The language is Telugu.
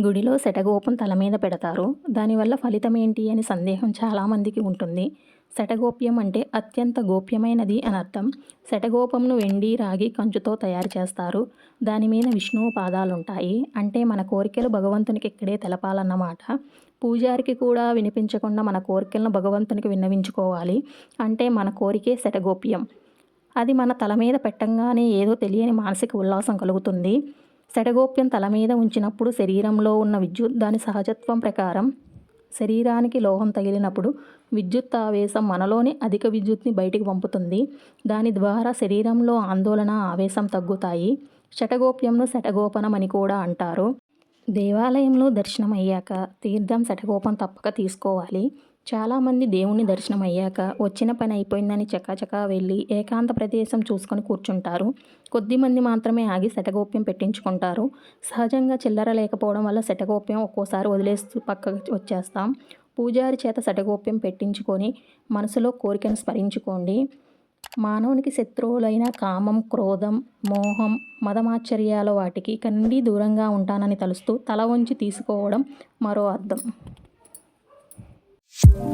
గుడిలో శటగోపం తల మీద పెడతారు. దానివల్ల ఫలితం ఏంటి అని సందేహం చాలామందికి ఉంటుంది. శటగోప్యం అంటే అత్యంత గోప్యమైనది అని అర్థం. శటగోపంను వెండి రాగి కంచుతో తయారు చేస్తారు. దాని మీద విష్ణువు పాదాలుంటాయి అంటే మన కోరికలు భగవంతునికి ఇక్కడే తెలపాలన్నమాట. పూజారికి కూడా వినిపించకుండా మన కోరికలను భగవంతునికి విన్నవించుకోవాలి. అంటే మన కోరికే శటగోప్యం. అది మన తల మీద పెట్టంగానే ఏదో తెలియని మానసిక ఉల్లాసం కలుగుతుంది. శటగోప్యం తల మీద ఉంచినప్పుడు శరీరంలో ఉన్న విద్యుత్ దాని సహజత్వం ప్రకారం శరీరానికి లోహం తగిలినప్పుడు విద్యుత్ ఆవేశం మనలోని అధిక విద్యుత్ని బయటికి పంపుతుంది. దాని ద్వారా శరీరంలో ఆందోళన ఆవేశం తగ్గుతాయి. శటగోప్యంను శటగోపనం అని కూడా అంటారు. దేవాలయంలో దర్శనం అయ్యాక తీర్థం శటగోపం తప్పక తీసుకోవాలి. చాలామంది దేవుని దర్శనం అయ్యాక వచ్చిన పని అయిపోయిందని చకాచకా వెళ్ళి ఏకాంత ప్రదేశం చూసుకొని కూర్చుంటారు. కొద్దిమంది మాత్రమే ఆగి శటగోప్యం పెట్టించుకుంటారు. సహజంగా చిల్లర లేకపోవడం వల్ల శటగోప్యం ఒక్కోసారి వదిలేస్తూ పక్కకు వచ్చేస్తాం. పూజారి చేత శటగోప్యం పెట్టించుకొని మనసులో కోరికను స్మరించుకోండి. మానవునికి శత్రువులైన కామం క్రోధం మోహం మదమాశ్చర్యాల వాటికి కండి దూరంగా ఉంటానని తలుస్తూ తల వంచి తీసుకోవడం మరో అర్థం. you